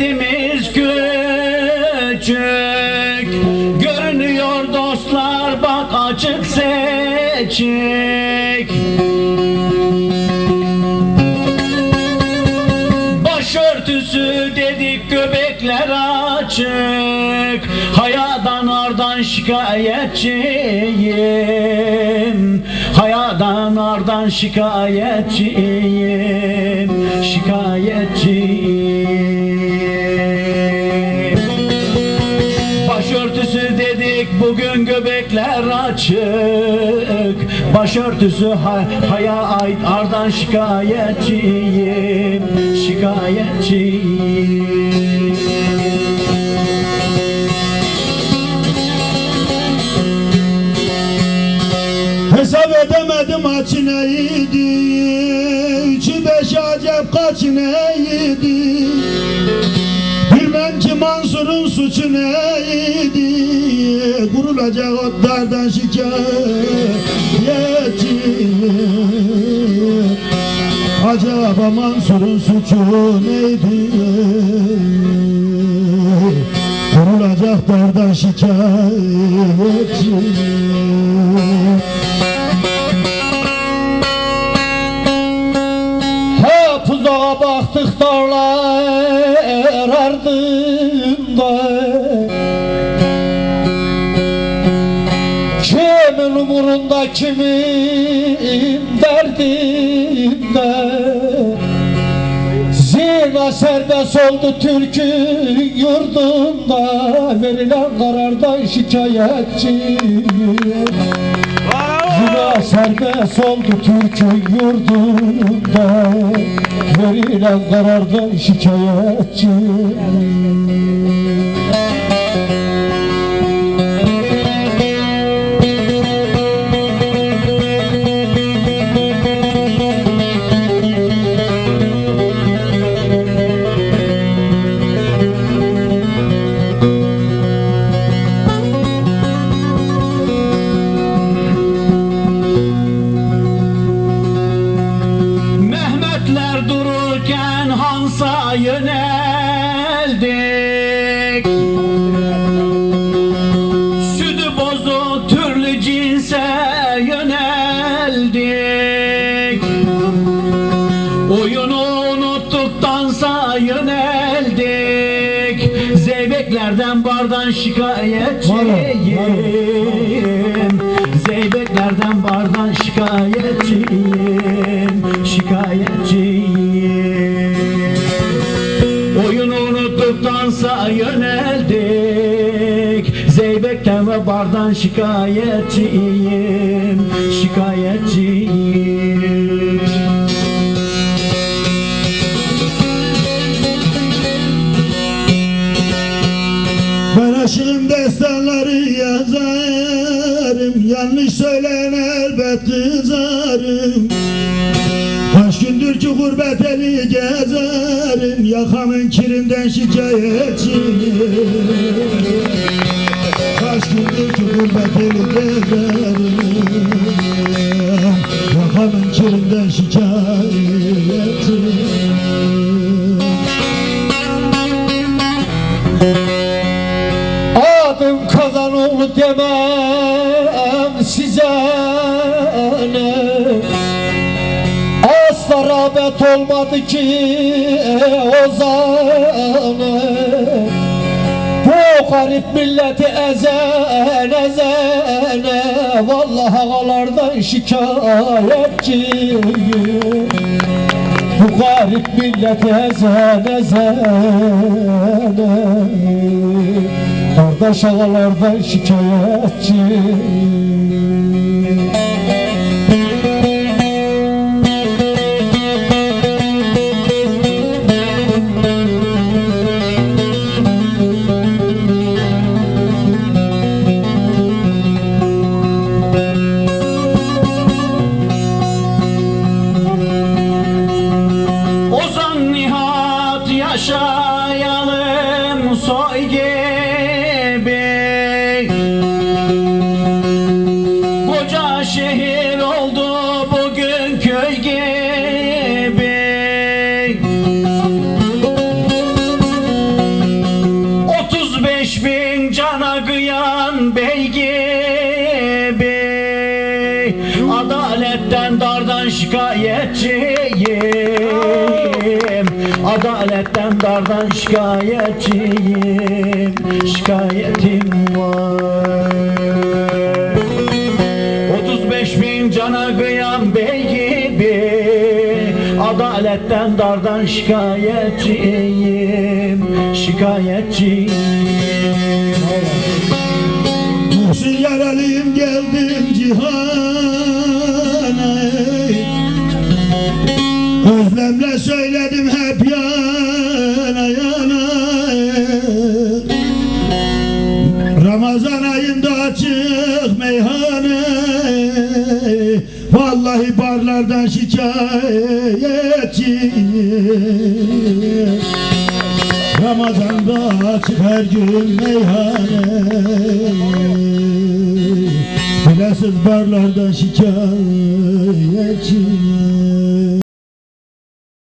derdimiz küçük Görünüyor dostlar bak açık seçik. Başörtüsü dedik göbekler açık. Hayadan ardan şikayetçiyim. Hayadan ardan şikayetçiyim. Şikayetçiyim. Bugün göbekler açık. Başörtüsü hay haya ait. Ardan şikayetçiyim Şikayetçiyim. Hesap edemedim aç neydi? Üçü beş acep kaç neydi Mansur'un suçu neydi? Kurulacak otlardan şikayetçi Acaba Mansur'un suçu neydi? Kurulacak dardan şikayetçi Hep uzağa baktık dağlar ardında Kimin umurunda kimin derdinde? Zina serbest oldu Türk'ü yurdunda. Verilen karardan şikayetçiyim Zina serbest oldu Türk'ün yurdunda. Verilen karardan şikayetçi yöneldik Sütü bozu türlü cinse yöneldik. Oyunu unuttuk dansa yöneldik. Zeybeklerden bardan şikayetçiyim Zeybeklerden bardan şikayetçiyim Şikayetçiyim ve bardan şikayetçiyim Şikayetçiyim. Ben aşığın destanları yazarım Yanlış söyleyen elbet kızarım. Kaç gündür ki gurbet eli gezerim Yakamın kirinden şikayetçiyim gündür ki gurbet eli gezerim Yakamın kirinden şikayetçiyim Adım Kazanoğlu demem size ne? Asla rağbet olmadı ki ozane Bu garip milleti ezen ezene Vallahi ağalardan şikayetçiyim Bu garip milleti ezen ezene Kardeş ağalardan şikayetçi Koca şehir oldu bugün köy gibi. Otuz beş bin cana kıyan bey Adaletten dardan şikayetçi. Adaletten dardan şikayetçiyim Şikayetim var. 35 bin cana kıyan bey gibi Adaletten dardan şikayetçiyim Şikayetçiyim. Muhsin yaralıyım geldim cihana Özlemle söyledim hep yana yana. Ramazan ayında açık meyhane. Vallahi barlardan şikayetçiyim Ramazan'da açık her gün meyhane. Bilesiz barlardan şikayetçiyim